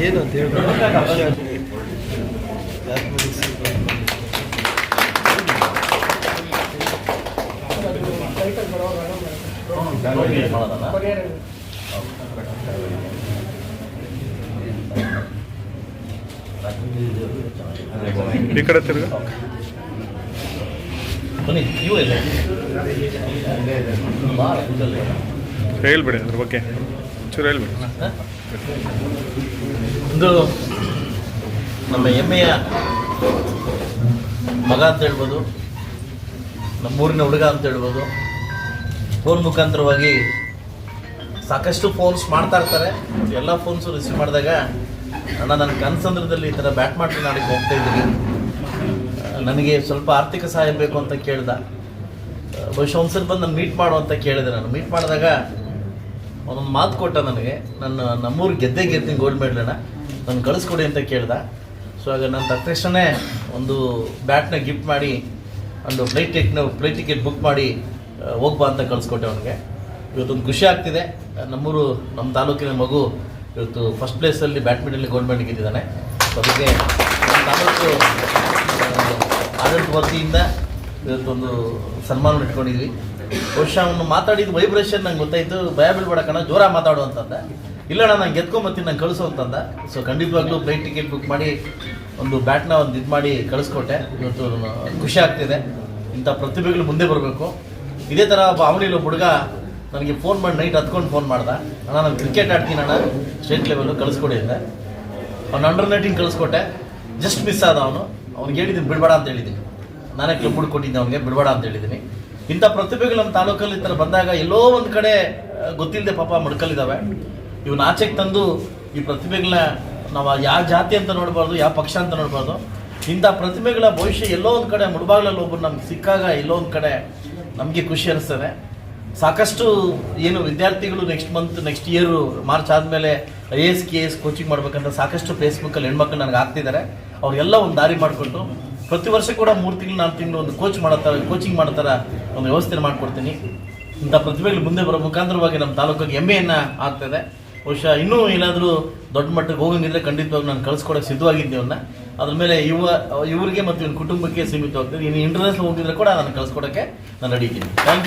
ಏನು ಅಂತ ಈ ಕಡೆ ತಿರುಗ. ಹೇಳ್ಬಿಡಿ ಅದ್ರ ಬಗ್ಗೆ. ಚೂರು ಹೇಳಿ ಒಂದು ನಮ್ಮ ಹೆಮ್ಮೆಯ ಮಗ ಅಂತ ಹೇಳ್ಬೋದು, ನಮ್ಮೂರಿನ ಹುಡುಗ ಅಂತ ಹೇಳ್ಬೋದು. ಫೋನ್ ಮುಖಾಂತರವಾಗಿ ಸಾಕಷ್ಟು ಫೋನ್ಸ್ ಮಾಡ್ತಾ ಇರ್ತಾರೆ. ಎಲ್ಲ ಫೋನ್ಸು ರಿಸೀವ್ ಮಾಡಿದಾಗ ಅಣ್ಣ, ನನ್ನ ಕನಸಂದ್ರದಲ್ಲಿ ಈ ಥರ ಬ್ಯಾಟ್ ಮಾಡ್ತೀನಿ ನಾಡಿಗೆ ಹೋಗ್ತಾ ಇದ್ದೀನಿ. ನನಗೆ ಸ್ವಲ್ಪ ಆರ್ಥಿಕ ಸಹಾಯ ಬೇಕು ಅಂತ ಕೇಳ್ದ. ಬಹುಶಃ ಒಂದ್ಸಲ ಬಂದು ನಾನು ಮೀಟ್ ಮಾಡು ಅಂತ ಕೇಳಿದೆ ನಾನು. ಮೀಟ್ ಮಾಡಿದಾಗ ಅವನೊಂದು ಮಾತು ಕೊಟ್ಟ ನನಗೆ, ನನ್ನ ನಮ್ಮೂರು ಗೆದ್ದೆ ಗೆದ್ದಿನ ಗೋಲ್ಡ್ ಮೆಡಲನ್ನ ನಾನು ಕಳಿಸ್ಕೊಡಿ ಅಂತ ಕೇಳ್ದ. ಸೊ ಆಗ ನಾನು ತಕ್ಷಣ ಒಂದು ಬ್ಯಾಟ್ನ ಗಿಫ್ಟ್ ಮಾಡಿ, ಒಂದು ಫ್ಲೈಟ್ ಟಿಕೆಟ್ನ ಫ್ಲೈಟ್ ಟಿಕೆಟ್ ಬುಕ್ ಮಾಡಿ ಹೋಗ್ಬಾ ಅಂತ ಕಳಿಸ್ಕೊಟ್ಟೆ ಅವನಿಗೆ. ಇವತ್ತೊಂದು ಖುಷಿ ಆಗ್ತಿದೆ. ನಮ್ಮೂರು ನಮ್ಮ ತಾಲೂಕಿನ ಮಗು ಇವತ್ತು ಫಸ್ಟ್ ಪ್ಲೇಸಲ್ಲಿ ಬ್ಯಾಡ್ಮಿಂಟನ್ ಗೋಲ್ಡ್ ಮೆಡಲ್ ಗೆದ್ದಿದ್ದಾನೆ. ಅದಕ್ಕೆ ನಮ್ಮ ತಾಲೂಕು ಆಡಳಿತ ವತಿಯಿಂದ ಇವತ್ತೊಂದು ಸನ್ಮಾನ ಇಟ್ಕೊಂಡಿದ್ವಿ. ಬಹುಶಃ ಅವನು ಮಾತಾಡಿದ ವೈಬ್ರೇಷನ್ ನಂಗೆ ಗೊತ್ತಾಯ್ತು. ಭಯ ಬೀಳ್ಬೇಡ ಕಣ ಜೋರ ಮಾತಾಡು ಅಂತಂದ. ಇಲ್ಲ ನಾನು ಗೆದ್ಕೊಂಬತ್ತೀನಿ ನಾನು ಕಳಿಸು ಅಂತಂದ. ಸೊ ಖಂಡಿತವಾಗ್ಲೂ ಫ್ಲೈಟ್ ಟಿಕೆಟ್ ಬುಕ್ ಮಾಡಿ, ಒಂದು ಬ್ಯಾಟ್ನ ಒಂದು ಇದು ಮಾಡಿ ಕಳಿಸ್ಕೊಟ್ಟೆ. ಇವತ್ತು ಖುಷಿ ಆಗ್ತಿದೆ. ಇಂಥ ಪ್ರತಿಭೆಗಳು ಮುಂದೆ ಬರಬೇಕು. ಇದೇ ಥರ ಒಬ್ಬ ಹುಡುಗ ನನಗೆ ಫೋನ್ ಮಾಡಿ ನೈಟ್ ಹತ್ಕೊಂಡು ಫೋನ್ ಮಾಡ್ದ. ಅಣ್ಣ, ನಾನು ಕ್ರಿಕೆಟ್ ಆಡ್ತೀನಿ ಅಣ್ಣ. ಸ್ಟೇಟ್ ಲೆವೆಲ್ಲು ಕಳಿಸ್ಕೊಡಿ ಅಂದೆ. ಅವ್ನು ಅಂಡರ್ ನೈಟಿಂಗ್ ಕಳಿಸ್ಕೊಟ್ಟೆ. ಜಸ್ಟ್ ಮಿಸ್ ಆದ ಅವನು. ಅವ್ನಿಗೆ ಹೇಳಿದ್ದೀನಿ, ಬಿಡಬೇಡ ಅಂತ ಹೇಳಿದ್ದೀನಿ. ನಾನೇ ಕ್ಲಬ್ ಕೊಟ್ಟಿದ್ದೆ ಅವನಿಗೆ, ಬಿಡಬೇಡ ಅಂತ ಹೇಳಿದ್ದೀನಿ. ಇಂಥ ಪ್ರತಿಭೆಗಳು ನಮ್ಮ ತಾಲೂಕಲ್ಲಿ ಈ ಥರ ಬಂದಾಗ ಎಲ್ಲೋ ಒಂದು ಕಡೆ ಗೊತ್ತಿಲ್ಲದೆ ಪಾಪ ಮಡ್ಕಲ್ಲಿದ್ದಾವೆ ಇವನ್ನ ಆಚೆಗೆ ತಂದು ಈ ಪ್ರತಿಭೆಗಳನ್ನ ನಾವು ಯಾವ ಜಾತಿ ಅಂತ ನೋಡಬಾರ್ದು ಯಾವ ಪಕ್ಷ ಅಂತ ನೋಡಬಾರ್ದು. ಇಂಥ ಪ್ರತಿಭೆಗಳ ಭವಿಷ್ಯ ಎಲ್ಲೋ ಒಂದು ಕಡೆ ಮುಡಬಾಗ್ಲಲ್ಲಿ ಒಬ್ಬರು ನಮ್ಗೆ ಸಿಕ್ಕಾಗ ಎಲ್ಲೋ ಒಂದು ಕಡೆ ನಮಗೆ ಖುಷಿ ಅನಿಸ್ತದೆ. ಸಾಕಷ್ಟು ಏನು ವಿದ್ಯಾರ್ಥಿಗಳು next month next year March ಆದಮೇಲೆ I S, K S coaching ಮಾಡ್ಬೇಕಂತ ಸಾಕಷ್ಟು ಫೇಸ್ಬುಕ್ಕಲ್ಲಿ ಹೆಣ್ಮಕ್ಳು ನನಗೆ ಆಗ್ತಿದ್ದಾರೆ ಅವರೆಲ್ಲ ಒಂದು ದಾರಿ ಮಾಡಿಕೊಟ್ಟು ಪ್ರತಿ ವರ್ಷ ಕೂಡ ಮೂರು ತಿಂಗಳು, ನಾಲ್ಕು ತಿಂಗಳು ಒಂದು ಕೋಚ್ ಮಾಡೋ ಥರ ಕೋಚಿಂಗ್ ಮಾಡೋ ಥರ ಒಂದು ವ್ಯವಸ್ಥೆ ಮಾಡಿಕೊಡ್ತೀನಿ. ಇಂಥ ಪ್ರತಿಭೆಗಳು ಮುಂದೆ ಬರೋ ಮುಖಾಂತರವಾಗಿ ನಮ್ಮ ತಾಲೂಕಿಗೆ ಹೆಮ್ಮೆಯನ್ನು ಆಗ್ತದೆ. ಬಹುಶಃ ಇನ್ನೂ ಏನಾದರೂ ದೊಡ್ಡ ಮಟ್ಟಕ್ಕೆ ಹೋಗಂಗಿದ್ರೆ ಖಂಡಿತವಾಗಿ ನಾನು ಕಳಿಸ್ಕೊಡೋಕೆ ಸಿದ್ಧವಾಗಿದ್ದೇವನ್ನ ಅದ್ರ ಮೇಲೆ ಇವ ಇವರಿಗೆ ಮತ್ತು ಇವನ ಕುಟುಂಬಕ್ಕೆ ಸೀಮಿತವಾಗ್ತದೆ. ಇನ್ನು ಇಂಟರ್ನ್ಯಾಷನಲ್ ಹೋಗಿದ್ರೆ ಕೂಡ ನಾನು ಕಳಿಸ್ಕೊಡಕ್ಕೆ ನಾನು ರೆಡಿ ಥ್ಯಾಂಕ್ ಯು